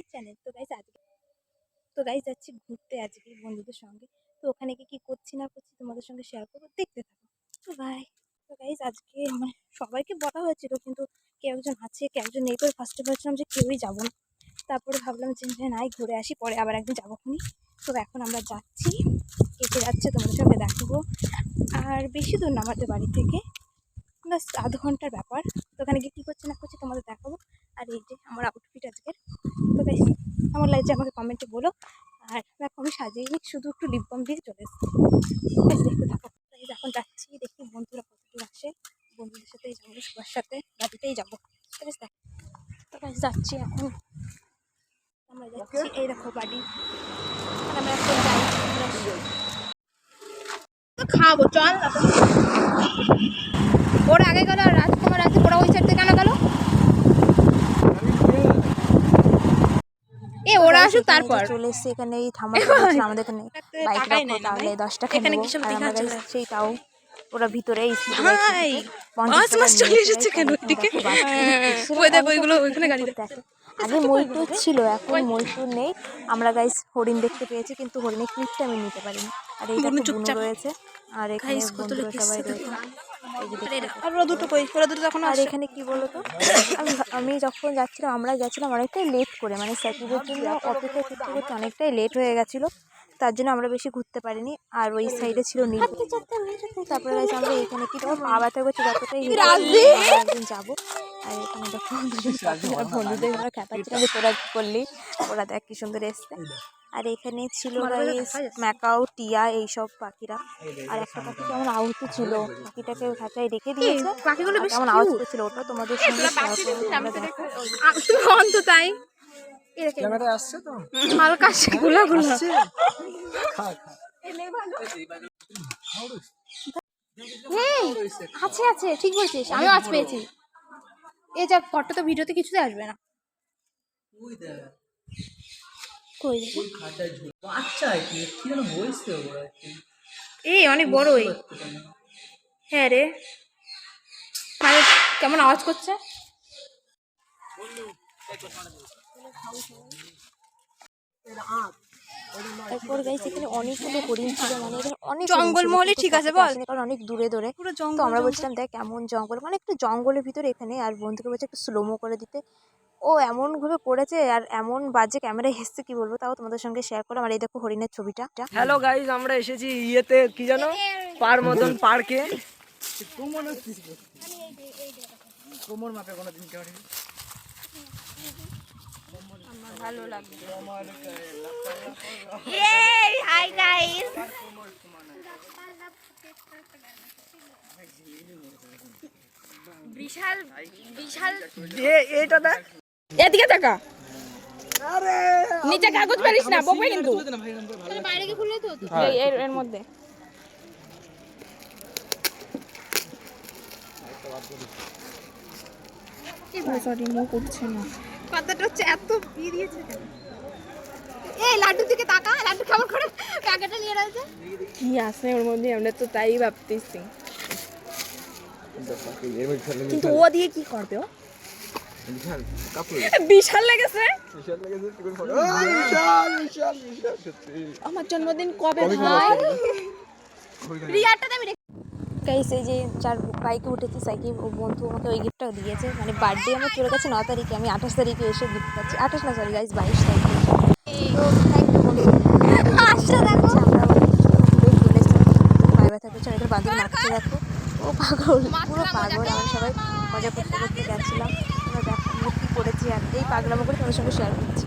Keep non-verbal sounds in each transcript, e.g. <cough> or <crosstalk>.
My channel তো guys আজকে তো গাইজ যাচ্ছি ঘুরতে আজকে বন্ধুদের সঙ্গে। তো ওখানে গিয়ে কী করছি না করছি তোমাদের সঙ্গে শেয়ার করব, দেখতে থাকো। তো বাই তো গাইজ আজকে মানে সবাইকে বলা হয়েছিল, কিন্তু কেউ একজন আছে, কেউ একজন নেই। করে ফার্স্টে ভাবছিলাম যে কেউই যাব না। তারপরে ভাবলাম যে নাই, ঘুরে আসি, পরে আবার একদিন যাব খুনি। তো এখন আমরা যাচ্ছি। কে কে যাচ্ছে তোমাদের সঙ্গে দেখাবো। আর বেশি দূর না আমাদের বাড়ি থেকে। আধ ঘণ্টার ব্যাপার। তো ওখানে গিয়ে কী করছে না করছে তোমাদের দেখাবো। আর এই যে, আমার গাইস আমার লাগছে আমাকে কমেন্টে বলো। আর দেখো, আমি সাজিয়ে শুধু একটু লিপ বাম দিয়ে চলে এসেছি। এখন যাচ্ছি, দেখি বন্ধুরা কতদূর আসে। বন্ধুদের সাথেই যাব সবার সাথে গাড়িতেই যাব। যাচ্ছি এখন। আমরা যাচ্ছি, এই দেখো বাড়ি। খাব, চল ওর। আগে গেল আর রাজকুমার আছে ওরা ওই সাইড থেকে কেন গেল এ ওরা আসুক তারপর। চলে এসেছি এখানে এই আমাদের এখানে বাইক রাখো তাহলে দশ টাকা এখানে কি সব guys সেই তাও। ওরা ভিতরে ভাই, টাকা মাছ চলে এসেছে কেন ওইদিকে? দেখো, এসেছিল, ওই দেখো, ওইগুলো ওইখানে। আগে ময়ূর ছিল এখন ময়ূর নেই। আমরা গাইস হরিণ দেখতে পেয়েছি কিন্তু হরিণের ক্লিপটা আমি নিতে পারিনি। আর এই দেখো বুনু বুনু চুপচাপ। রয়েছে। আর এখানে Guys, কত বন্ধুরা সবাই রয়েছে। আরে দেখতে আর ওরা দুটো কই ওরা দুটো তখন আর এখানে কি বলতো? আমি আমি যখন যাচ্ছিলাম আমরা গেছিলাম অনেকটাই লেট করে মানে সাইকেলের জন্য অপেক্ষা করতে করতে অনেকটাই লেট হয়ে গেছিল। তার জন্য আমরা বেশি ঘুরতে পারিনি। আর ওই সাইডে ছিল নীল তারপরে গেছে আমরা এখানে কি পা ব্যথা করছে যতটাই আমরা একদিন যাব। আর এখানে যখন <laughs> বন্ধুদের ঘরে খেপাচ্ছিলাম যে তোরা কি করলি। ওরা দেখ কি সুন্দর এসছে। আর এখানে ছিল ম্যাকাও টিয়া এইসব পাখিরা। আর একটা পাখি কেমন আহত ছিল পাখিটাকে খাঁচায় রেখে দিয়েছে। কেমন আওয়াজ করছিল ওটা তোমাদের সঙ্গে তাই। ক্যামেরায় আসছে তো? হালকা সেগুলো গুলো আসছে? খা খা। আছে আছে ঠিক বলছিস আমিও আজ পেয়েছি। এ যা ফটো তো ভিডিওতে কিছুতে আসবে না। কই দেখি? বাচ্চা কি কি যেন বলছে ওরা এই অনেক বড়ই হ্যাঁ রে। মানে কেমন আওয়াজ করছে? তারপর গাইস এখানে অনেকগুলো হরিণ ছিল মানে এখানে অনেক হরিণ ছিল, ঠিক আছে বল? কারণ অনেক দূরে দূরে। পুরো জঙ্গল আমরা বলছিলাম দেখ কেমন জঙ্গল। মানে একটু জঙ্গলের ভিতরে এখানে আর বন্ধুকে বলছে একটু স্লোমো করে দিতে। ও এমন ভাবে করেছে আর এমন বাজে ক্যামেরায় এসছে কি বলব? তাও তোমাদের সঙ্গে শেয়ার করলাম। আর এই দেখো হরিণের ছবিটা। হ্যালো গাইজ আমরা এসেছি ইয়েতে কি জানো? পার মতন পার্কে। কোমর মাপে কোনো দিন কেউ ভালো লাগবে হাই গাইস বিশাল বিশাল। এটা দেখ। এদিকে টাকা নিচে কাগজ পারিস না বকবে কিন্তু। বাইরে গিয়ে খুললে তো এই এর এর মধ্যে। সরি মুখ উঠছে না। কথাটা হচ্ছে এত বিয়ে দিয়েছে এই লাড্ডুর দিকে তাকা লাড্ডু কেমন করে প্যাকেটে নিয়ে রয়েছে? কি আছে ওর মধ্যে? আমরা তো তাই ভাবতেছি। কিন্তু ও দিয়ে কি করবে ও? বিশাল লেগেছে? আমার জন্মদিন কবে ভাই? আমি গাইস এই যে যার বাইকে উঠেছি সাইকেল ও বন্ধু আমাকে ওই গিফটটা দিয়েছে। মানে বার্থডে আমার চলে গেছে ন তারিখে আমি আঠাশ তারিখে এসে গিফট পাচ্ছি। আঠাশ না সরি গাইস বাইশ তারিখে আর এখানে বান্ধবী নাচছে দেখো ও পাগল পুরো পাগল আমরা সবাই মজা করতে করতে গেছিলাম আমরা দেখো আমরা কী করেছি আর এই পাগলামো করে তোমার সঙ্গে শেয়ার করছি।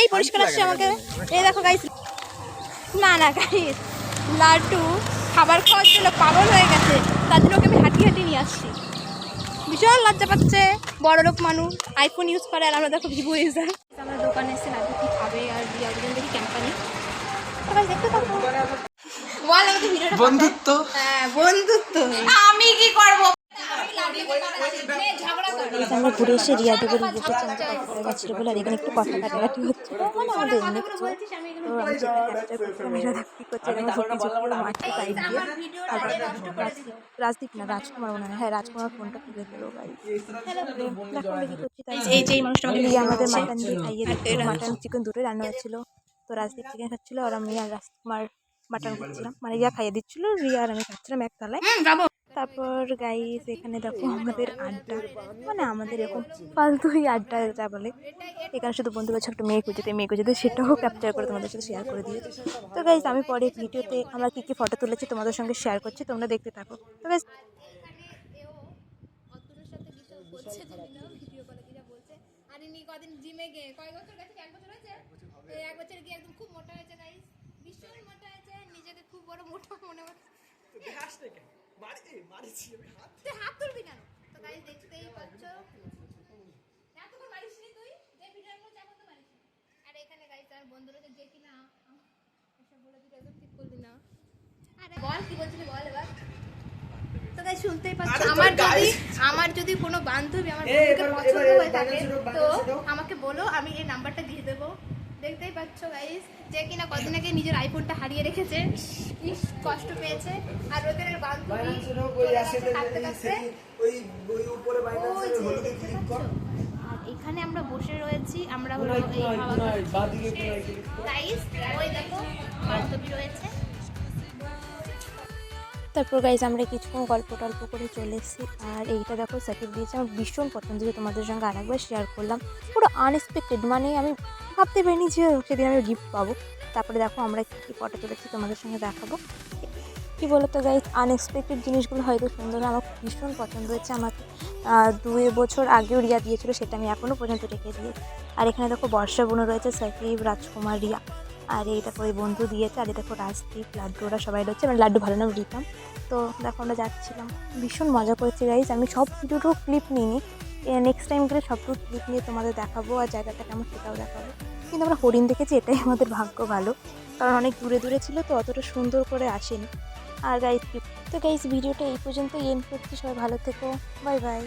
এই পরিষ্কার আসছে আমাকে। এই দেখো গাইস না না গাইস লাড্ডু খাবার খাওয়ার জন্য পাগল হয়ে গেছে। তার জন্য ওকে আমি হাঁটি হাঁটি নিয়ে আসছি। ভীষণ লজ্জা পাচ্ছে। বড় লোক মানুষ। আইফোন ইউজ করে আর আমরা দেখো ভিভো ইউজার আমরা দোকানে এসে লাড্ডু কি খাবে আর দিয়ে একজন দেখি ক্যাম্পানি দেখতে থাকো। বল আমাকে ভিডিওটা বন্ধুত্ব? হ্যাঁ বন্ধুত্ব। আমি কি করব? আমরা ঘুরে এসে রিয়া দেবরি বসেছি আমাদের বলে আর এখানে একটু কথা কাটাকাটি হচ্ছিল মানে আমাদের এমনি কিছু তো আমি সেটা ক্যাপচার করছিলাম করে দিয়ে রাজদীপ- না রাজকুমার মনে হয়। হ্যাঁ রাজকুমার ফোনটা তুলে দিল এই যে এই মানুষটা রিয়া আমাদের মাটন দিয়ে খাইয়ে দিচ্ছিল মাটন চিকেন দুটোই রান্না হচ্ছিল তো রাজদীপ চিকেন খাচ্ছিলো আর আমি আর রাজকুমার মাটন খাচ্ছিলাম। মানে রিয়া খাইয়ে দিচ্ছিল রিয়া আর আমি খাচ্ছিলাম এক একতলায় তারপর গাইস এখানে দেখো আমাদের আড্ডা। মানে আমাদের এরকম <laughs> ফালতুই আড্ডা যা বলে। এখানে শুধু বন্ধু বছর একটা মেয়ে খুঁজেতে মেয়ে খুঁজেতে সেটাও ক্যাপচার করে তোমাদের সাথে শেয়ার করে দিয়েছি। তো গাইস আমি পরে ভিডিওতে আমরা কী কী ফটো তুলেছি তোমাদের সঙ্গে শেয়ার করছি তোমরা দেখতে থাকো। তো গাইজ কদিন জিমে গিয়ে কয় বছর গেছে এক বছর হয়েছে এক বছর গিয়ে একদম খুব মোটা হয়েছে গাইস ভীষণ মোটা হয়েছে নিজেকে খুব বড় মোটা মনে হচ্ছে তুই হাত তুলবি কেন? তো গাইস দেখতেই পাচ্ছ। তুই? যে ভিডিওর মধ্যে এখন তো আর এখানে গাইস আর বন্ধু রয়েছে যে কিনা? আম- এসব বলে একদম ঠিক করলি না। আরে বল কি বলছিলি বল এবার। তো গাইস শুনতেই পাচ্ছ আমার যদি আমার যদি কোনো বান্ধবী আমার বন্ধুকে পছন্দ হয়ে থাকে তো আমাকে বলো আমি এই নাম্বারটা দিয়ে দেবো। দেখতেই পাচ্ছ গাইস যে কিনা কদিন আগে নিজের আইফোনটা হারিয়ে রেখেছে। কষ্ট পেয়েছে। আর ওদের বান্ধবী যে? আর এখানে আমরা বসে রয়েছি আমরা হলো এই গাইস ওই দেখো বান্ধবী রয়েছে। তারপর গাইজ আমরা কিছুক্ষণ গল্প টল্প করে চলে এসেছি। আর এইটা দেখো সাকিব দিয়েছে। আমার ভীষণ পছন্দ হয়েছে তোমাদের সঙ্গে আরেকবার শেয়ার করলাম। পুরো আনএক্সপেক্টেড মানে আমি ভাবতে পারিনি যে সেদিন আমি গিফট পাবো। তারপরে দেখো আমরা কী ফটো তুলেছি তোমাদের সঙ্গে দেখাবো। কী বলো তো গাইজ আনএক্সপেক্টেড জিনিসগুলো হয়তো সুন্দর আমার ভীষণ পছন্দ হয়েছে। আমাকে দুই বছর আগেও রিয়া দিয়েছিল, সেটা আমি এখনও পর্যন্ত রেখে দিয়েছি। আর এখানে দেখো বর্ষা বোনও রয়েছে সাকিব রাজকুমার রিয়া। আর এই দেখো বন্ধু দিয়েছে, আর এই দেখো রাজদীপ, লাড্ডু, ওরা সবাই রয়েছে। মানে লাড্ডু ভালো নাম রিতাম। তো দেখো আমরা যাচ্ছিলাম। ভীষণ মজা করেছি গাইজ আমি সব দুটো ক্লিপ নিইনি। নেক্সট টাইম গেলে সব ক্লিপ নিয়ে তোমাদের দেখাবো আর জায়গাটা কেমন সেটাও দেখাবো। কিন্তু আমরা হরিণ দেখেছি, এটাই আমাদের ভাগ্য ভালো। কারণ অনেক দূরে দূরে ছিল তো অতটা সুন্দর করে আসেনি। আর গাইজ তো গাইজ ভিডিওটা এই পর্যন্ত এন্ড করছি। সবাই ভালো থেকো। Bye bye